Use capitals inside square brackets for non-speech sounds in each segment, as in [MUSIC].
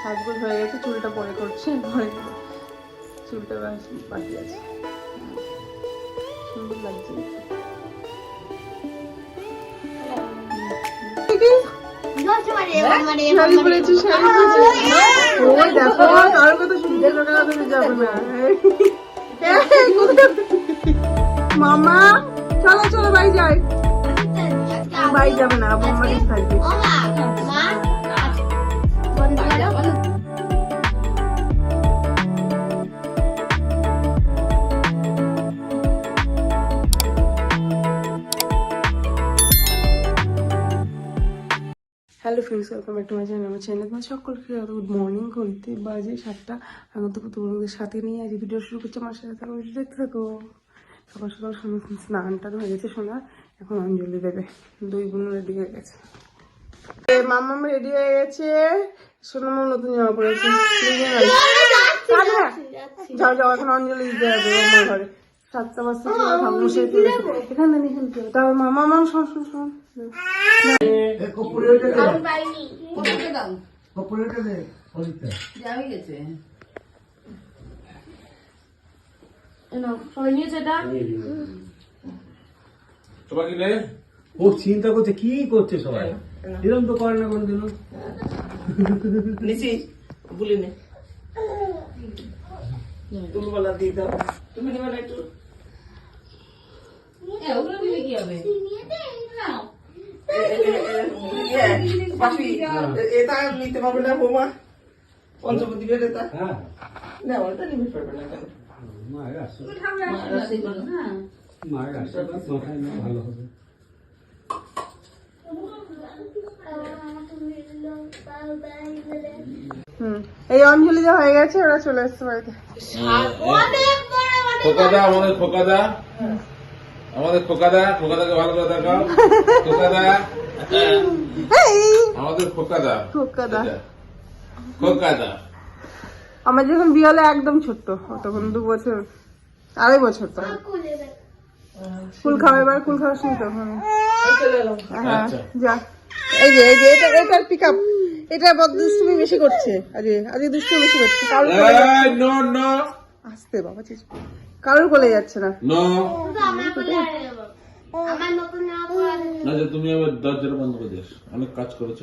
সাজগোজ হয়ে গেছে চুলটা পরে করছে পরে চুলটা বাকি আছে। সুন্দর লাগছে। শাড়ি পরেছি শাড়ি পরেছি ওই দেখো কার কথা শুনতে লোকের তুমি যাবে না? মামা চলো চলো বাই যাই। বাই যাবে না বোম্বাড়ি থাকবে। Hello friends welcome back to my channel আমার চ্যানেল তোমার সকলকে গুড মর্নিং ঘড়িতে বাজে সাতটা। এখন তো তোমাদের সাথে নিয়ে আজ ভিডিও শুরু করছে। আমার সাথে থাকো দেখতে থাকো। সকাল সকাল সোনা স্নান টান হয়ে গেছে সোনা। এখন অঞ্জলি দেবে। দুই বোন রেডি হয়ে গেছে। মামাম রেডি হয়ে গেছে। সোনা মাম নতুন জামা পড়েছে দুজন আছে। যাও যাও এখন অঞ্জলি দিতে হবে। আমার ঘরে। সাতটা বাজতে সোনা ঠাকুর সে এখানে এখানে কি তারপর মামা মাম শোন শোন শোন ও চিন্তা করছে কি করছে সবাই এরকম তো করে না কোনোদিনও নিচি বলি নে তুমি বলা দিয়ে দাও তুমি নিবে না একটু। এ- এ- এ- এ- ইয়ে, এটা নিতে পারবে না বৌমা। এটা। হ্যাঁ। না ওটা নিতে পারবে না কেন? মায়ের আশীর্বাদ মায়ের আশীর্বাদ মাথায় নিয়ে ভালো হবে। হুম এই অঞ্জলি যা হয়ে গেছে ওরা চলে এসছে বাড়িতে। খোকাদা আমাদের খোকাদা আমাদের খোকাদা খোকাদাকে ভালো করে দেখাও। খোকাদা আমাদের খোকাদা খোকাদা। এটা। খোকাদা আমার যখন বিয়ে হলো একদম ছোট্ট তখন দু বছর আড়াই বছর তো। কুল খাওয়া এবার কুল খাওয়ার সময় তখন হ্যাঁ আচ্ছা। যা। এই যে এই যে এটা এটার পিক আপ এটা দুষ্টুমি বেশি করছে। আজকে আজকে দুষ্টুমি বেশি করছে। নো। নো আসতে বাবা চিজ কারোর কোলে যাচ্ছে না। নো যে তুমি আবার দরজাটা বন্ধ করে দিস অনেক কাজ করেছ।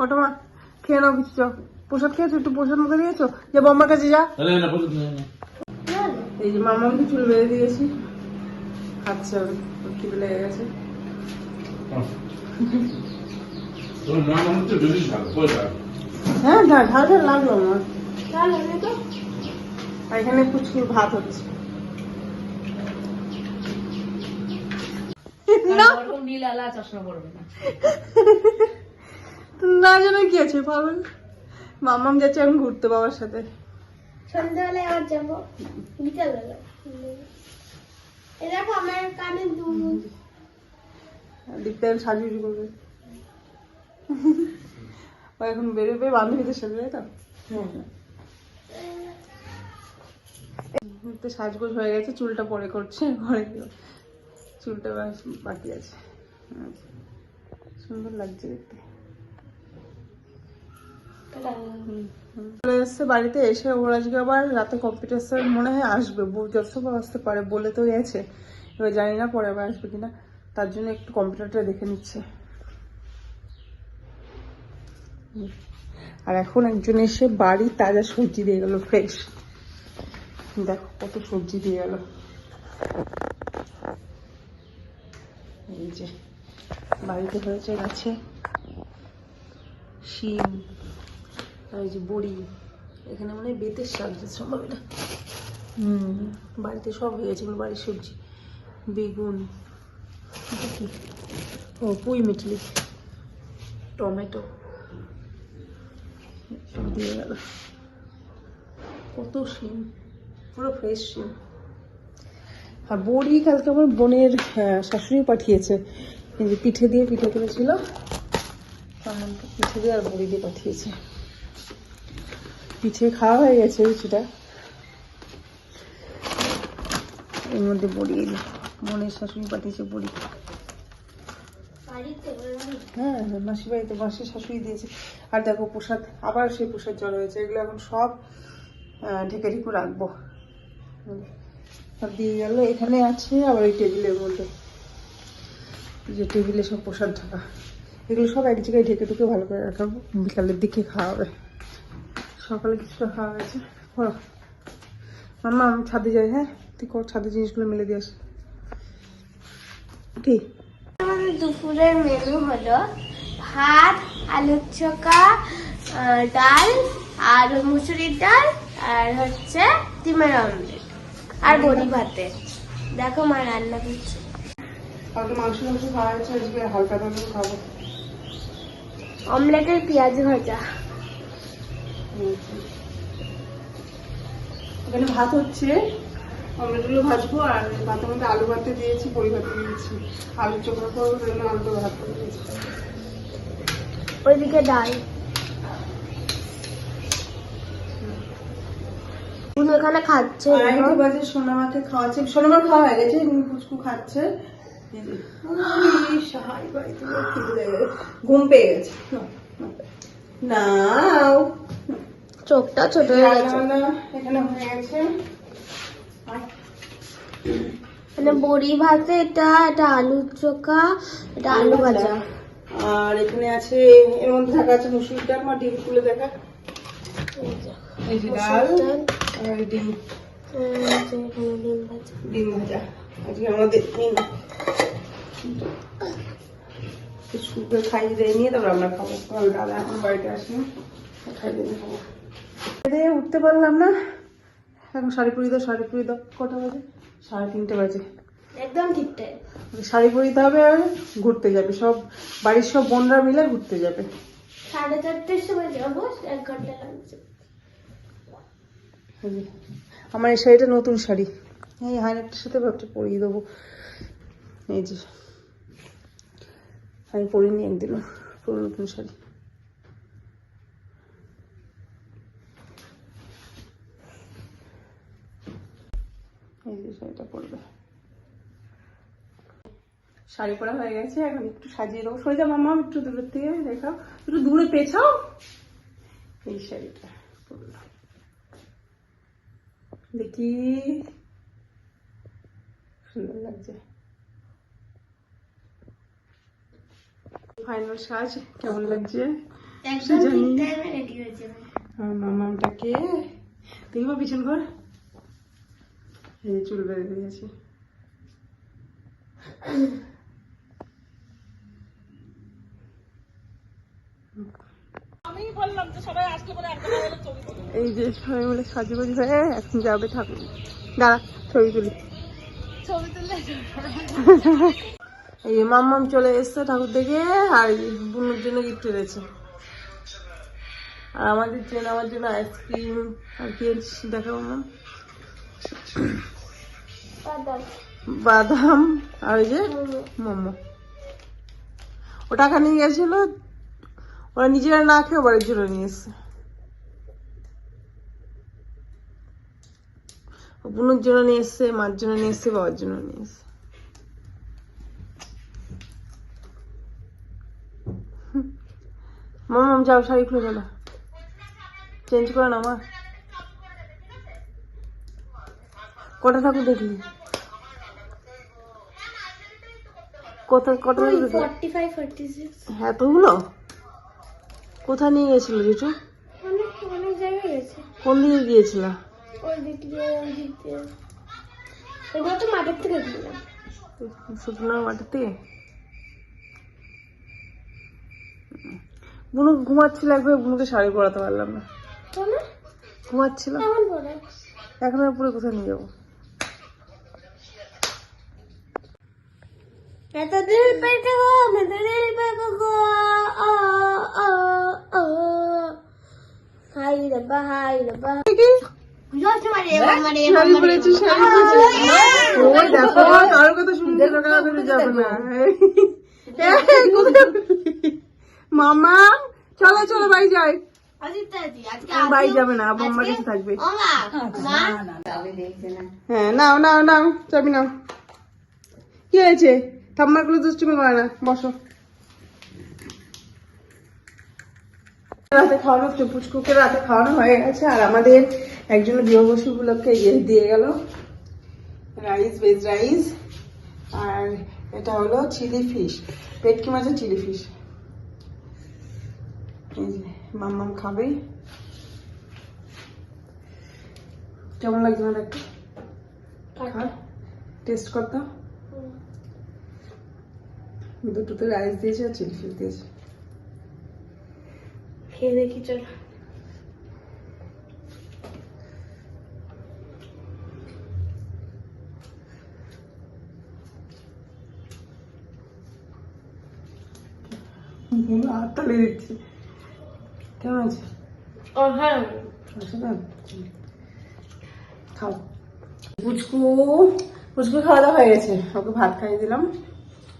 ওটা খেয়ে নাও কিছু প্রসাদ খেয়েছো? একটু প্রসাদ মুখে দিয়েছ? যে বম্মার কাছে যা। না, না। এই যে মামাকে চুল বেঁধে দিয়েছি। আচ্ছা ওর খিদে লেগে গেছে। মনে হ্যাঁ ঝাল ঝাল ঝাল লাগল আমার। আর এখানে পুচকুর ভাত হচ্ছে। না। না। জানো কি আছে পাগল মামাম যাচ্ছে এখন ঘুরতে বাবার সাথে। সন্ধ্যাবেলায় আবার যাব। বিকালবেলা। এ দেখো আমার কানে দুধ দেখতে এখন সাজুজি করবে। ও এখন বেরোবে বান্ধবীদের সাথে তাই তো? তো সাজগোজ হয়ে গেছে, চুলটা পরে করছে, ঘরে চুলটা বাকি আছে। সুন্দর লাগছে দেখতে। চলে এসছে বাড়িতে, এসে ওর আজকে আবার রাতে কম্পিউটার স্যার মনে হয় আসবে, ব- যত আসতে পারে বলে তো গেছে। এবার জানি না পরে আবার আসবে কিনা, তার জন্য একটু কম্পিউটারটা দেখে নিচ্ছে। আর এখন একজন এসে বাড়ি তাজা সবজি দিয়ে গেল ফ্রেশ দেখো কত সবজি দিয়ে গেল এই যে বাড়িতে হয়েছে গাছে শিম, আর যে বড়ি, এখানে মনে বেতের শাক সম্ভব এটা। হুম, বাড়িতে সব হয়ে গেছে বাড়ির সবজি, বেগুন কি? ও, পুঁই মিটলি টমেটো দিয়ে গেল। কত শিম। পুরো ফ্রেশ শিম আর বড়ি কালকে আমার বোনের শাশুড়ি পাঠিয়েছে। এই যে পিঠে দিয়ে পিঠে করেছিল পিঠে দিয়ে আর বড়ি দিয়ে পাঠিয়েছে। পিঠে খাওয়া হয়ে গেছে কিছুটা। এর মধ্যে বড়ি এলো বোনের শাশুড়ি পাঠিয়েছে বড়ি। বাড়িতে হ্যাঁ মাসি বাড়িতে মাসির শাশুড়ি দিয়েছে। আর দেখো প্রসাদ আবার সেই প্রসাদ জল হয়েছে। এগুলো এখন সব ঢেকে ঢেকে রাখব। সব দিয়ে গেল, এখানে আছে, আবার এই টেবিলের মধ্যে। যে টেবিলে সব প্রসাদ ঢাকা। এগুলো সব এক জায়গায় ঢেকে ঢুকে ভালো করে রাখাবো। বিকালের দিকে খাওয়া হবে। সকালে কিছুটা খাওয়া গেছে করো মাম্মা, আমি ছাদে যাই হ্যাঁ? তুই কর, ছাদে জিনিসগুলো মেলে দিয়ে আসি। কি? আমাদের দুপুরের মেনু হলো ভাত, আলুর চোখা ডাল, আর মুসুরির ডাল, আর হচ্ছে ডিমের অমলেট আর বড়ি ভাতে। দেখো মা রান্না করছে। কালকে মাংস মাংস খাওয়া হয়েছে আজকে হালকা দামে খাব। অমলেটের পেঁয়াজ ভাজা। এখানে ভাত হচ্ছে। অমলেটগুলো ভাজবো আর ভাতের মধ্যে আলু ভাতে দিয়েছি বড়ি ভাতে দিয়েছি। আলু চোখা করব আলুটা ভাত করে দিয়েছি। ওইদিকে ডাল। এখানে? খাচ্ছে বাজে সোনামাকে খাওয়াচ্ছে। সোনামার খাওয়া হয়ে গেছে পুচকু। ঘুম পেয়ে গেছে। চোখটা ছোট হয়ে গেছে। এখানে হয়ে গেছে। মানে বড়ি ভাতে এটা এটা আলুর চোখা এটা আলু ভাজা। আর এখানে আছে এর মধ্যে থাকা আছে মুসুর ডাল মা ডিম খুলে দেখা। এই যে ডাল আর ডিম উম, যে এখানে ডিম ভাজা আজকে আমাদের শুকে খাইয়ে দিয়ে নিয়ে তারপর আমরা খাব কারণ দাদা এখন বাড়িতে আসেনি খাইয়ে দিয়ে খাব দিয়ে উঠতে পারলাম না। এখন শাড়ি পরি দাও শাড়ি পরি দাও। কটা বাজে? সাড়ে তিনটে বাজে। একদম ঠিকঠাক শাড়ি পরিতে হবে আর ঘুরতে যাবে। সব বাড়ির সব বোনরা মিলে ঘুরতে যাবে। সাড়ে চারটের সময় যাব এক ঘণ্টা লাগছে। আমার এই শাড়িটা নতুন শাড়ি। এই হাইনেকটার সাথে ভাবছি পরিয়ে দেবো। এই যে, আমি পরিনি একদিনও পুরো নতুন শাড়ি। এই যে শাড়িটা পরবে। শাড়ি পরা হয়ে গেছে, এখন একটু সাজিয়ে দেবো। যা মামা একটু দূরের থেকে দেখাও। একটু দূরে পেছাও। এই শাড়িটা পরলাম দেখি। সুন্দর লাগছে। ফাইনাল সাজ কেমন লাগছে? মামাটাকে দেখব পিছন কর এই চুল বেঁধে দিয়েছি। [CLEARS THROAT] এই যে সবাই মিলে সাজুগুজি হয়ে এখন যাবে ঠাকুর। দাঁড়া ছবি তুলি। এই যে মাম্মাম চলে এসছে ঠাকুর দেখে আর বুনুর জন্য গিফট এনেছে। আর আমাদের জন্য আমার জন্য আইসক্রিম আর কি দেখাবো মাম বাদাম। আর ওই যে মোমো। ওটা নিয়ে গেছিল ওরা নিজেরা না খেয়ে বাড়ির জন্য নিয়ে এসছে। ও জন্য নিয়ে এসছে মার জন্য নিয়ে এসছে বাবার জন্য নিয়ে এসছে। মাম যাও শাড়ি খুলে ফেলো। চেঞ্জ করে না মা। কটা ঠাকুর দেখলি? কত কটা হ্যাঁ দেখলি কোথায় নিয়ে গেছিল জেঠু? অনেক অনেক জায়গায় গেছে। কোন দিকে গিয়েছিল? ওই দিক দিয়ে ওই দিক দিয়ে। এগুলো তো মাঠের থেকে কিনলাম। শুকনোর মাঠের থেকে? বুনু ঘুমাচ্ছিল একবার বুনুকে শাড়ি পরাতে পারলাম না। ঘুমাচ্ছিল? এখন আর পুরো কোথায় নিয়ে যাব এত দিল পেটে গো মেতে দিল পেটে গো ও ও ও হাই রে বা হাই রে বা জোশ মারে মারে শাড়ি পরেছি শাড়ি পরেছি ওই দেখো কারোর কথা শুনতে টাকা ধরে যাবে না। এই, এই, কোথায়? মামা চলো চলো বাড়ি যাই। বাড়ি যাবে না আমার কাছে থাকবে। মা হ্যাঁ নাও নাও নাও চাবি নাও। কি হয়েছে? ঠাম্মাগুলো দুষ্টুমি করে না বসো। রাতে খাওয়ানো পুচকুকে রাতে খাওয়ানো হয়ে গেছে আর আমাদের একজন গৃহবসী উপলক্ষে ইয়ে দিয়ে গেল। রাইস ভেজ রাইস আর এটা হলো চিলি ফিশ পেটকি মাছের চিলি ফিশ মাম্মাম খাবে। কেমন লাগছে না দেখতে টেস্ট করতাম দুটোতে রাইস দিয়েছে আর চিলি ফিশ দিয়েছে। খেয়ে দেখি চল। দিচ্ছি। কেমন আছে? ও হ্যাঁ খাও। পুচকু পুচকু খাওয়া দাওয়া হয়ে গেছে। ওকে ভাত খাইয়ে দিলাম।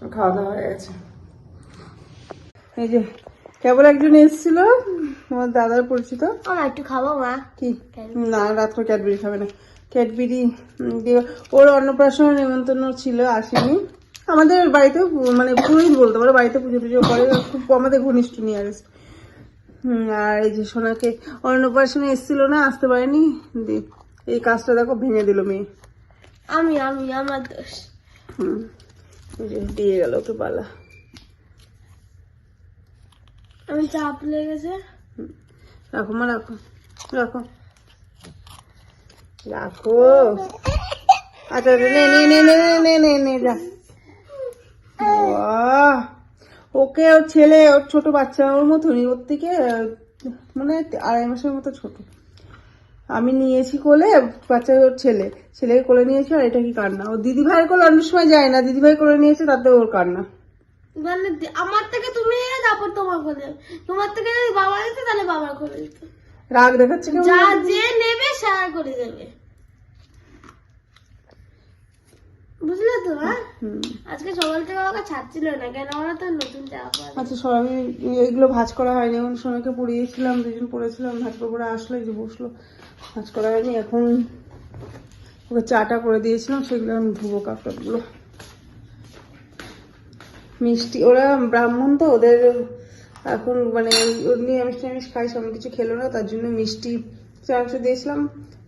খাওয়া দাওয়া হয়ে গেছে। এই যে কেবল একজন এসেছিল আমার দাদার পরিচিত। একটু খাব মা। কি? না রাত করে ক্যাডবেরি খাবে না। ক্যাডবেরি ওর অন্নপ্রাশন নিমন্ত্রণ ছিল আসেনি। আমাদের বাড়িতে মানে পুরোহিত বলতে পারো বাড়িতে পুজো টুজো করে খুব আমাদের ঘনিষ্ঠ নিয়ারেস্ট আর এই যে সোনাকে অন্নপ্রাশনে এসেছিল না আসতে পারেনি। এই কাজটা দেখো ভেঙে দিল মেয়ে। আমি আমি আমার দোষ। হুম। দিয়ে গেল ওকে পালা। আমি চাপ লেগেছে রাখো মা রাখো রাখো। রাখো। আচ্ছা আচ্ছা, নে নে নে নে নে নে নে যা। ওকে ওর ছেলে ওর ছোট বাচ্চা ওর মতনই ওর থেকে মানে আড়াই মাসের মতো ছোট। আমি নিয়েছি কোলে বাচ্চা ওর ছেলে। ছেলেকে কোলে নিয়েছি আর এটা কি কান্না? ও দিদি ভাইয়ের কোলে অনেক সময় যায় না। দিদি ভাই কোলে নিয়েছে তাতে ওর কান্না। আমার থেকে তুমি তারপর তোমার কোলে। তোমার থেকে যদি বাবা দিতে তাহলে বাবার কোলে দিত। রাগ দেখাচ্ছে যা যে নেবে সারা করে দেবে। বুঝলে তো হ্যাঁ? আজকে সকাল থেকে আমাকে ছাড়ছিল না কেন আমরা তো? নতুন জামা পরে আচ্ছা সব আমি এগুলো ভাজ করা হয়নি। এখন সোনাকে পড়িয়েছিলাম দুজন পড়েছিলাম ভাজ করে আসলো এই যে বসল। ভাজ করা হয়নি এখন ওকে চাটা করে দিয়েছিলাম সেগুলো আমি ধুবো কাপড়গুলো। মিষ্টি ওরা ব্রাহ্মণ তো ওদের এখন মানে ওর নিরামিষ নিরামিষ খাই সব কিছু খেলো না তার জন্য মিষ্টি চানাচু দিয়েছিলাম।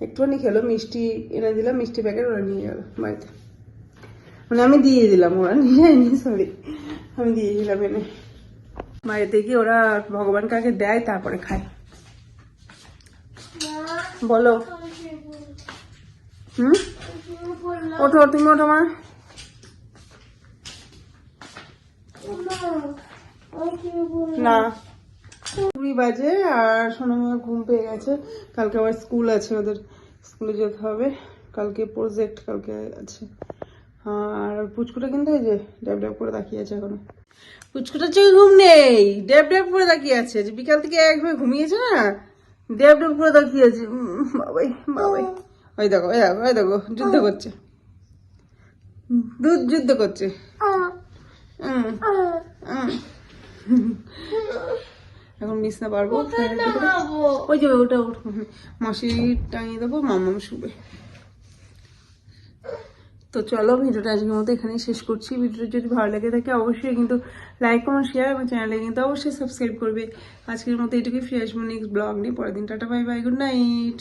একটুখানি খেলো মিষ্টি এনে দিলাম মিষ্টি প্যাকেট ওরা নিয়ে গেল বাড়িতে। মানে আমি দিয়ে দিলাম ওরা সরি আমি দিয়ে দিলাম এনে বাড়িতে গিয়ে ওরা ভগবান আগে দেয় তারপরে খায় বলো হুম ওঠো তুমি ওঠো মা না কুড়ি বাজে আর সোনামার ঘুম পেয়ে গেছে। কালকে আবার স্কুল আছে, ওদের স্কুলে যেতে হবে। কালকে প্রজেক্ট কালকে আছে। আর পুচকুটা কিন্তু এই যে ড্যাব ড্যাব করে তাকিয়ে আছে এখনও। পুচকুটার চোখে ঘুম নেই। ড্যাব ড্যাব করে তাকিয়ে আছে। যে বিকাল থেকে একবার ঘুমিয়েছে না? ড্যাব ড্যাব করে তাকিয়ে আছে। বাবাই বাবাই। ওই দেখো ওই দেখো ওই দেখো যুদ্ধ করছে। দুধ যুদ্ধ করছে। এখন বিছনা পারব। ওই যে ওটা ওঠো। মাসি টাঙিয়ে দেবো মামাম শুবে। তো চলো ভিডিওটা আজকের মতো এখানেই শেষ করছি। ভিডিওটা যদি ভালো লাগে থাকে অবশ্যই কিন্তু লাইক কমেন্ট শেয়ার এবং চ্যানেলে কিন্তু অবশ্যই সাবস্ক্রাইব করবে। আজকের মতো এটুকুই, ফিরে আসব নেক্সট ব্লগ নিয়ে। পরের দিন tata bye bye good night